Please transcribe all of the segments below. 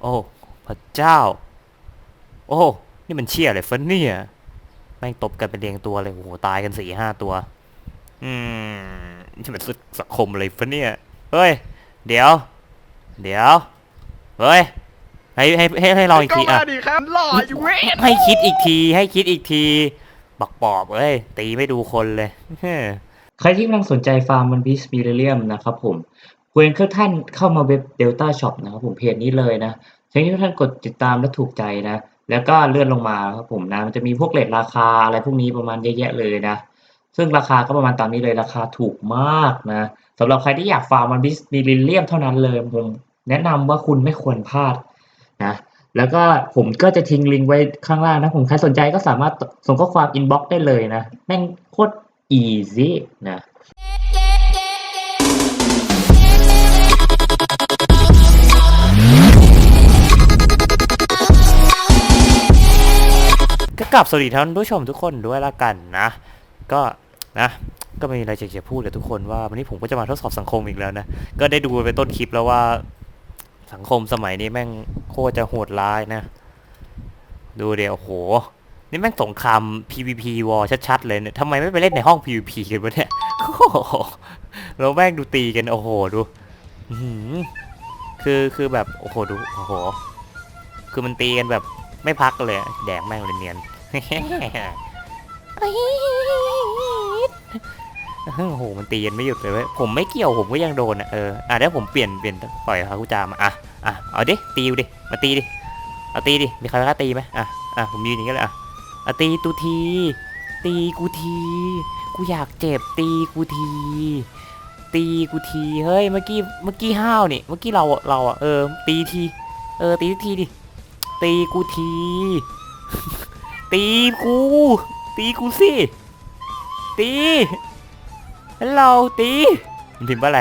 โอ้พระเจ้า โอ้นี่มันเชี่ยอะไรฟันเนี่ยแม่งตบกันเป็นเรียงตัวเลยโอ้โหตายกันสี่ห้าตัว อืมนี่มันสังคมอะไรฟันเนี่ยเฮ้ย เดี๋ยว เดี๋ยวเฮ้ยให้ให้ให้ให้ลองอีกก็ทีมาอะดิครับหล่ออยู่เว้ยให้คิดอีกที ให้คิดอีกที บักปอบเอ้ย ตีไม่ดูคนเลยเฮ้ยใครที่กำลังสนใจฟาร์มมันบิสมิเลียมนะครับผม ควรทุกท่านเข้ามาเว็บ Delta Shop นะครับผมเพจนี้เลยนะใช้ที่ทุกท่านกดติดตามและถูกใจนะ แล้วก็เลื่อนลงมาครับผมนะมันจะมีพวกเลทราคาอะไรพวกนี้ประมาณเยอะแยะเลยนะ ซึ่งราคาก็ประมาณตามนี้เลยราคาถูกมากนะสำหรับใครที่อยากฟาร์มมันบิสมิเลียมเท่านั้นเลยผมแนะนำว่าคุณไม่ควรพลาดนะแล้วก็ผมก็จะทิ้งลิงก์ไว้ข้างล่างนะผมใครสนใจก็สามารถส่งข้อความอินบ็อกซ์ได้เลยนะ แม่งโคตรอีซี่นะ กลับสวัสดีท่านผู้ชมทุกคนด้วยละกันนะ ก็นะ ก็ไม่มีอะไรจะพูดเลยทุกคนว่าวันนี้ผมก็จะมาทดสอบสังคมอีกแล้วนะ ก็ได้ดูไปต้นคลิปแล้วว่า สังคมสมัยนี้แม่งโคตรจะโหดร้ายนะ ดูเดี๋ยวโห นี่แม่งสงคราม PVP วอลชัดๆเลยเนี่ยทำไมไม่ไปเล่นในห้อง PVP กันวะเนี่ยโอ้โหแล้วแม่งดูตีกันโอ้โหดูคือคือแบบโอ้โหดูโอ้โห คือมันตีกันแบบไม่พักเลย แดงแม่งเลยเนียน โอ้โหมันตีกันไม่หยุดเลยเว้ยผมไม่เกี่ยวผมก็ยังโดนอะเอออะเดี๋ยวผมเปลี่ยนเปลี่ยนปล่อยฮาคุจามาอะอะเอาดิตีดิมาตีดิเอาตีดิมีใครกล้าตีไหมอะอะผมยืนอย่างนี้เลยอะเอาตีตูที ตีกูที กูอยากเจ็บตีกูที ตีกูทีเฮ้ยเมื่อกี้เมื่อกี้ห้าวนี่เมื่อกี้เราเราอะเออตีทีเออตีทีดิตีกูที ตีกู ตีกูสิ ตีฮัลโหลตีมันพิมพ์ว่าอะไร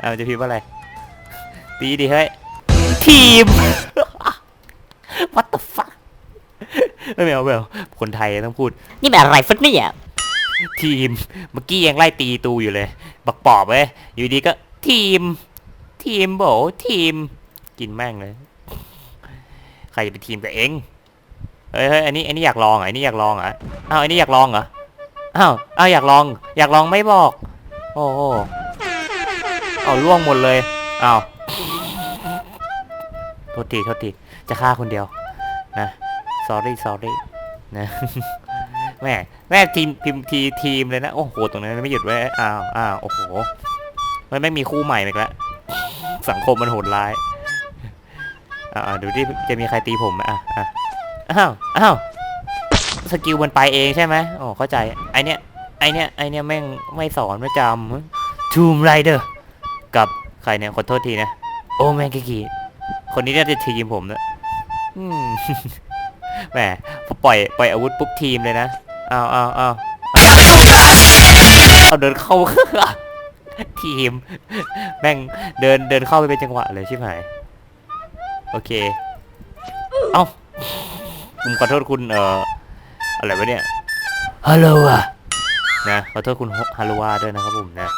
อ่ามันจะพิมพ์ว่าอะไร ตีดิเฮ้ย ทีม what the fuck ไม่เอาไม่เอาคนไทยต้องพูด นี่แบบอะไรฟุตเนี่ยทีม เมื่อกี้ยังไล่ตีตูอยู่เลย บักปอบเว้ย อยู่ดีก็ ทีม ทีมโบทีม กินแม่งเลย ใครจะเป็นทีมกับเอง เฮ้ยเฮ้ยอันนี้อันนี้อยากลองเหรออันนี้อยากลองเหรออ้าวอันนี้อยากลองเหรออ้าวอ้าวอยากลอง อยากลองไม่บอก โอ้โหเอาล่วงหมดเลยอ้าวโทษทีโทษทีจะฆ่าคนเดียวนะ sorry sorry นะแม่แม่ทีมทีมทีทีมเลยนะ โอ้โห ตรงนั้นไม่หยุดไว้อ้าวอ้าวโอ้โหมันไม่มีคู่ใหม่อีกแล้วสังคมมันโหดร้ายอ่าดูดิจะมีใครตีผมไหมอะอะ อ้าว อ้าว สกิลมันไปเองใช่ไหมโอ้เข้าใจ ไอเนี้ย ไอเนี้ย ไอเนี้ยแม่งไม่สอนประจำทูมไรเดอร์กับใครเนี่ย ขอโทษทีนะ โอ้แม่งกิกิคนนี้น่าจะทีมผมนะอืมแหมพอปล่อย ปล่อยอาวุธปุ๊บทีมเลยนะ อ้าวอ้าวอ้าวเอาเดินเข้าทีม แม่งเดินเดินเข้าไปเป็นจังหวะเลยชิบหาย โอเค เอ้า ผมขอโทษคุณเอ่ออะไรวะเนี่ยฮัลโหลอะนะขอโทษคุณฮารุวาด้วยนะครับผมนะ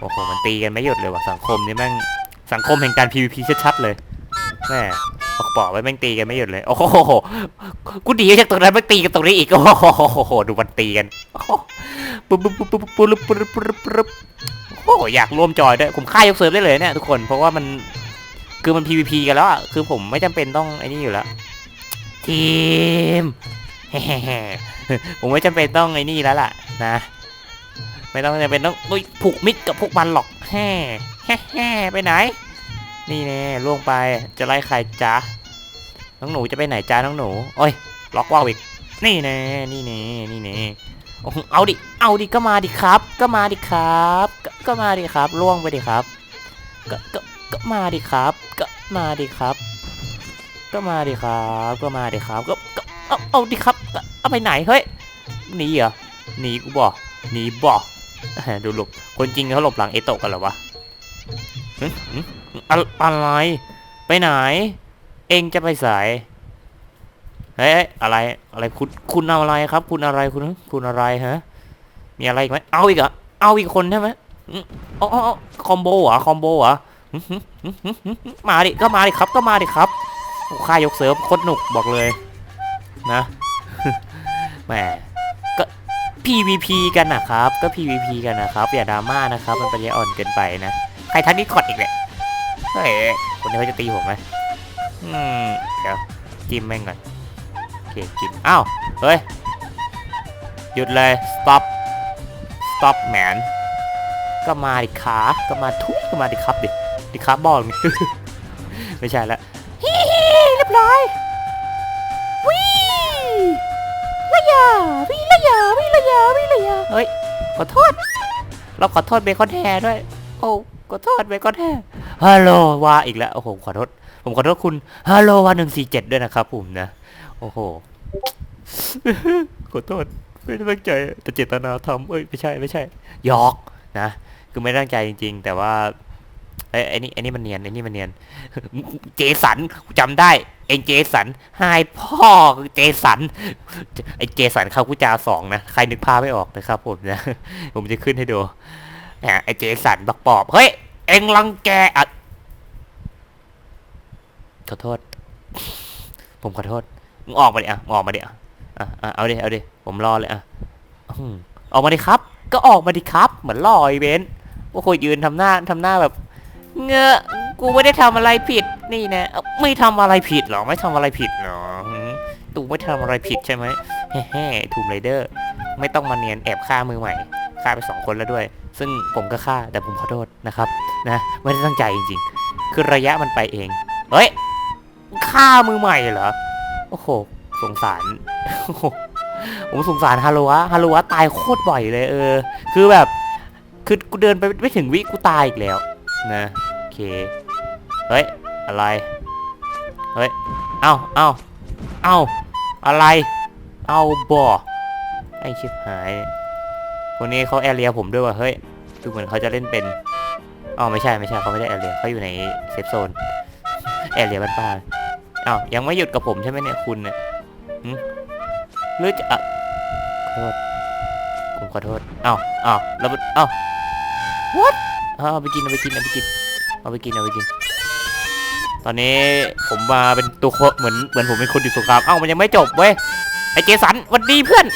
โอ้โหมันตีกันไม่หยุดเลยว่ะสังคมนี่แม่งสังคมแห่งการ PVP ชัดๆเลยแม่ออกปไว้แม่งตีกันไม่หยุดเลย โอ้โหกูดีจากตรงนั้นแม่งตีกันตรงนี้อีกโอ้โหดูมันตีกันปุ๊บปุ๊บปุ๊บปุ๊บปุ๊บปุ๊บปุ๊บโอ้โหอยากร่วมจอยด้วยผมค่ายกเซิร์ฟได้เลยเนี่ยทุกคนเพราะว่ามันคือมัน PVP กันแล้วอะคือผมไม่จำเป็นต้องไอ้นี่อยู่แล้ว ทีมผมไม่จำเป็นต้องไอ้นี่แล้วล่ะนะ ไม่ต้องจำเป็นต้องผูกมิตรกับพวกมันหรอกแฮ่แฮ่แฮ่ไปไหน นี่แน่ล่วงไปจะไล่ใครจ๊ะน้องหนูจะไปไหนจ้าน้องหนู โอ้ย ล็อกว่าวอีก นี่แน่นี่แน่นี่แน่โอ้โหเอาดิ เอาดิ ก็มาดิครับ ก็มาดิครับก็ก็มาดิครับ ล่วงไปดิครับ ก็ ก็ ก็มาดิครับ ก็มาดิครับ ก็มาดิครับ ก็มาดิครับก็ก็เอาเอาดิครับเอาไปไหนเฮ้ยหนีเหรอหนีกูบอกหนีบอกดูหลบคนจริงเขาหลบหลังเอโตะกันเหรอวะอะไร ไปไหน เองจะไปสายเฮ้ยอะไรอะไรคุณคุณเอาอะไรครับ คุณอะไรคุณคุณอะไรฮะมีอะไรอีกไหมเอาอีกเหรอเอาอีกคนใช่ไหมอ๋อคอมโบเหรอคอมโบเหรอมาดิก็มาดิครับก็มาดิครับ ค่ายกเซิร์ฟโคตรหนุกบอกเลยนะแหมก็ PVP กันนะครับ ก็ PVP กันนะครับ อย่าดราม่านะครับ มันปัญญาอ่อนเกินไปนะ ใครทักดิสคอดอีกแหละเฮ้ยคนนี้เขาจะตีผมไหมอืมเดี๋ยวจิ้มแม่งก่อนโอเคจิ้มอ้าวเฮ้ยหยุดเลย stop stop man ก็มาดิขาก็มาทุกก็มาดิครับดิดิครับบอลไม่ใช่ละ บร้อยวิละยาวิละยาวิละยาวิละยาเฮ้ยขอโทษ เราขอโทษเบคอนแทด้วย โอ้ขอโทษเบคอนแทฮัลโหลว่าอีกแล้วโอ้โหขอโทษผมขอโทษคุณฮัลโหลว่าหนึ่งสี่เจ็ดด้วยนะครับผมนะ โอ้โหขอโทษไม่ได้ตั้งใจแต่เจตนาทำเอ้ยไม่ใช่ไม่ใช่ยอกนะ คือไม่ตั้งใจจริง ๆ แต่ว่า ไอ้ไอ้นี่ไอ้นี่มันเนียนไอ้นี่มันเนียน เจสันกูจำได้ เองเจสันไฮพ่อคือเจสันไอ้เจสันคากุจาสองนะใครนึกภาพไม่ออกนะครับผมนะผมจะขึ้นให้ดูแหมไอ้เจสันบักปอบเฮ้ยเอ็งรังแกอะขอโทษ ผมขอโทษมึงออกมาดิอะออกมาดิอะอะเอาดิเอาดิผมรอเลยอะออกมาดิครับ ก็ออกมาดิครับ เหมือนรอไอเวนต์โอ้โหยืนทำหน้าทำหน้าแบบ เงอะกูไม่ได้ทำอะไรผิดนี่นะเอ้าไม่ทำอะไรผิดหรอไม่ทำอะไรผิดหรอหืมตูไม่ทำอะไรผิดใช่ไหมแฮ่ๆทูมไรเดอร์ ไม่ต้องมาเนียนแอบฆ่ามือใหม่ฆ่าไปสองคนแล้วด้วย ซึ่งผมก็ฆ่าแต่ผมขอโทษนะครับนะไม่ได้ตั้งใจจริงๆ คือระยะมันไปเอง เฮ้ยฆ่ามือใหม่เหรอ โอ้โห สงสารโอ้โหผมสงสารฮารุวะฮารุวะตายโคตรบ่อยเลยเออ คือแบบ คือกูเดินไปไม่ถึงวิกูตายอีกแล้ว นะโอเค เฮ้ย อะไร เฮ้ย เอ้าเอ้าเอ้าอะไร เอาบ่ไอชิบหายคนนี้เขาแอเรียผมด้วยว่ะเฮ้ยดูเหมือนเขาจะเล่นเป็นอ๋อไม่ใช่ไม่ใช่เขาไม่ได้แอเรียเขาอยู่ในเซฟโซนแอเรียบ้านๆอ้าวยังไม่หยุดกับผมใช่ไหมเนี่ยคุณเนี่ยหึหรือจะอะขอโทษผมขอโทษอ้าวอ้าวแล้วมันอ้าว what เอาไปกินเอาไปกินเอาไปกินเอาไปกินเอาไปกิน ตอนนี้ผมมาเป็นตัวโคเหมือนเหมือนผมเป็นคนอยู่สงครามเอ้ามันยังไม่จบเว้ยไอเจสันวันดีเพื่อน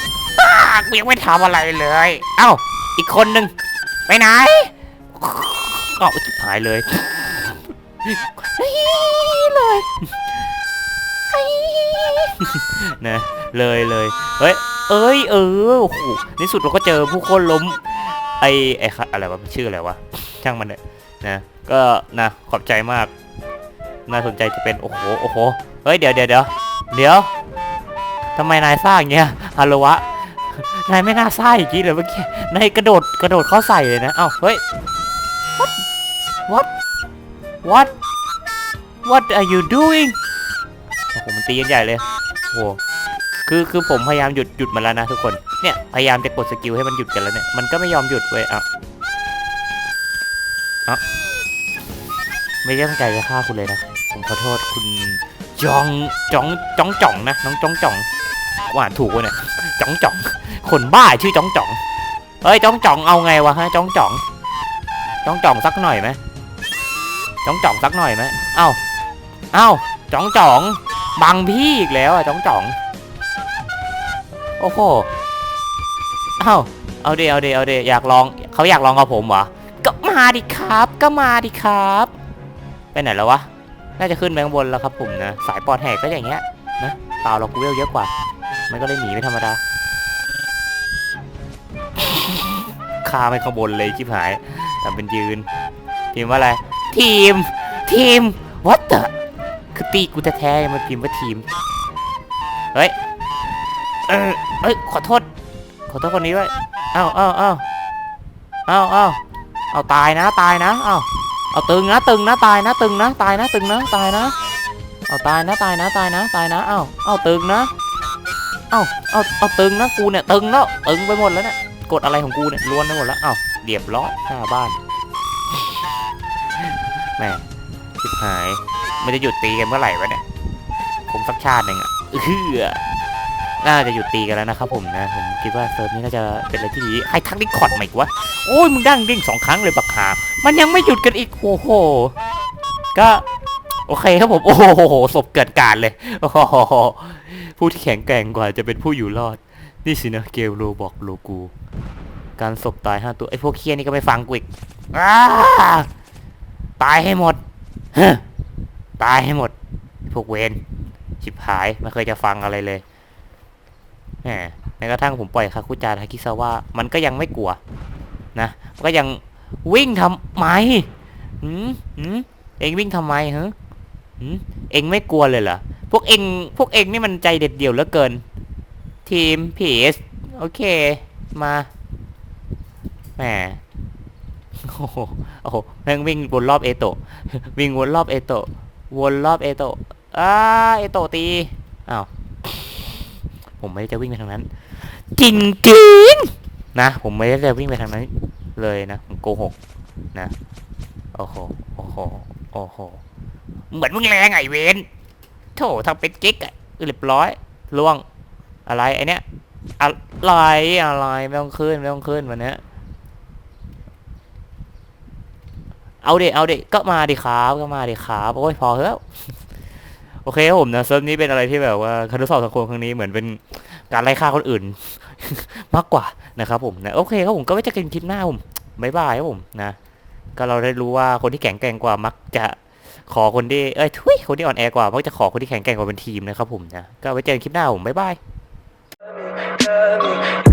อ้ากูยังไม่ทำอะไรเลย เอ้าอีกคนหนึ่งไปไหนเอ้าจิบหายเลยเลยนะเลยเลยเฮ้ยเอ้ยเออโอ้โหในสุดเราก็เจอผู้คนล้มไอไอค่ะอะไรวะชื่ออะไรวะ ช่างมันเถอะนะก็นะขอบใจมาก น่าสนใจจะเป็นโอ้โหโอ้โหเฮ้ยเดี๋ยวเดี๋ยวเดี๋ยวเดี๋ยวทำไมนายซ่าอย่างเงี้ยฮัลโหลวะนายไม่น่าซ่าอย่างนี้เลยเมื่อกี้นายกระโดดกระโดดเข้าใส่เลยนะเอ้าเฮ้ย what what what are you doing โอ้โหมันตีกันใหญ่เลยโอ้โหคือคือผมพยายามหยุดหยุดมันแล้วนะทุกคนเนี่ยพยายามจะกดสกิลให้มันหยุดกันแล้วเนี่ยมันก็ไม่ยอมหยุดเว้ยอะ อะไม่ได้ตั้งใจจะฆ่าคุณเลยนะ ผมขอโทษคุณจองจองจ้องจ่องนะน้องจ้องจ่องหวานถูกวะเนี่ยจ้องจ่อง คนบ้าชื่อจ้องจ่องเฮ้ยจ้องจ่องเอาไงวะฮะจ้องจ่องจ้องจ่องสักหน่อยไหมจ้องจ่องสักหน่อยไหมเอ้าเอ้าจ้องจ่องบังพี่อีกแล้วอะจ้องจ่องโอ้โหเอ้าเอาเดเอาเดเอาเดอยากลองเขาอยากลองกับผมเหรอ มาดิครับ ก็มาดิครับ ไปไหนแล้ววะ น่าจะขึ้นไปข้างบนแล้วครับผมนะ สายปอดแหกก็อย่างเงี้ยนะเปล่าเรากูเวลเยอะกว่า มันก็เลยหนีไม่ธรรมดาคาไปข้างบนเลยชิบหายแต่เป็นยืน ทีมว่าอะไร ทีม ทีม what the คือตีกูแท้ๆมันพิมพ์ว่าทีม เฮ้ย เออเอ้ย ขอโทษ ขอโทษคนนี้ด้วยเอ้าเอ้าเอ้าเอ้าเอ้า เอาตายนะตายนะเอาเอาตึงนะตึงนะตายนะตึงนะตายนะตึงนะตายนะเอาตายนะตายนะตายนะตายนะเอาเอาตึงนะเอาเอาเอาตึงนะกูเนี่ยตึงแล้วตึงไปหมดแล้วเนี่ยกดอะไรของกูเนี่ยล้วนไปหมดแล้วเอาเรียบร้อหน้าบ้านแม่ชิบหายมันจะหยุดตีกันเมื่อไหร่วะเนี่ยคงสักชาติหนึ่งอะเออ น่าจะหยุดตีกันแล้วนะครับผมนะผมคิดว่าเซิร์ฟนี้น่าจะเป็นอะไรที่ดีใครทักดิคอร์ดมาอีกวะโอ้ยมึงดั้งดิ้งสองครั้งเลยบักหามันยังไม่หยุดกันอีกโอ้โหก็โอเคครับผมโอ้โหศพเกิดการเลยโอ้โหผู้ที่แข็งแกร่งกว่าจะเป็นผู้อยู่รอดนี่สินะเกมโรบอกโลกู การศพตายห้าตัวไอ้พวกเคียนี่ก็ไม่ฟังกูอีกอตายให้หมดตายให้หมดพวกเวนชิบหายไม่เคยจะฟังอะไรเลย แหมแม้กระทั่งผมปล่อยคาคุจาทากิซาว่ามันก็ยังไม่กลัว นะก็ยังวิ่งทำไมหืมหืมเองวิ่งทำไมฮะหืมเองไม่กลัวเลยเหรอพวกเองพวกเองนี่มันใจเด็ดเดี่ยวเหลือเกิน ทีมพีเอสโอเค มาแหมโอ้โหโอ้โหแม่งวิ่งวนรอบเอโตะวิ่งวนรอบเอโตะวนรอบเอโตะอ้าเอโตะตีอ้าว ผมไม่ได้จะวิ่งไปทางนั้น จริงจริงๆนะ ผมไม่ได้จะวิ่งไปทางนั้น เลยนะ ผมโกหกนะ โอ้โห โอ้โห โอ้โห เหมือนมึงแรงไงเวนโถทำเป็นกิ๊กอะเรียบร้อยล่วง อะไรไอเนี้ยอะไรอะไรไม่ต้องขึ้นไม่ต้องขึ้นวันเนี้ยเอาเด็เอาเด็ก็มาดิครับก็มาดิครับโอ้ยพอเถอะ โอเคครับผมนะเซิร์ฟนี้เป็นอะไรที่แบบว่าการทดสอบสังคมครั้งนี้เหมือนเป็นการไล่ฆ่าคนอื่น มากกว่านะครับผมนะโอเคครับผมก็ไว้เจอกันคลิปหน้าผมบ๊ายบายครับผมนะ ก็เราได้รู้ว่าคนที่แข็งแกร่งกว่ามักจะขอคนที่เอ้ยทุยคนที่อ่อนแอกว่ามักจะขอคนที่แข็งแกร่งกว่าเป็นทีมนะครับผมนะก็ไว้เจอกันคลิปหน้าผมบ๊ายบาย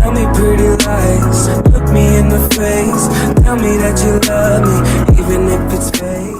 Tell me pretty lies, look me in the face. Tell me that you love me, even if it's fake.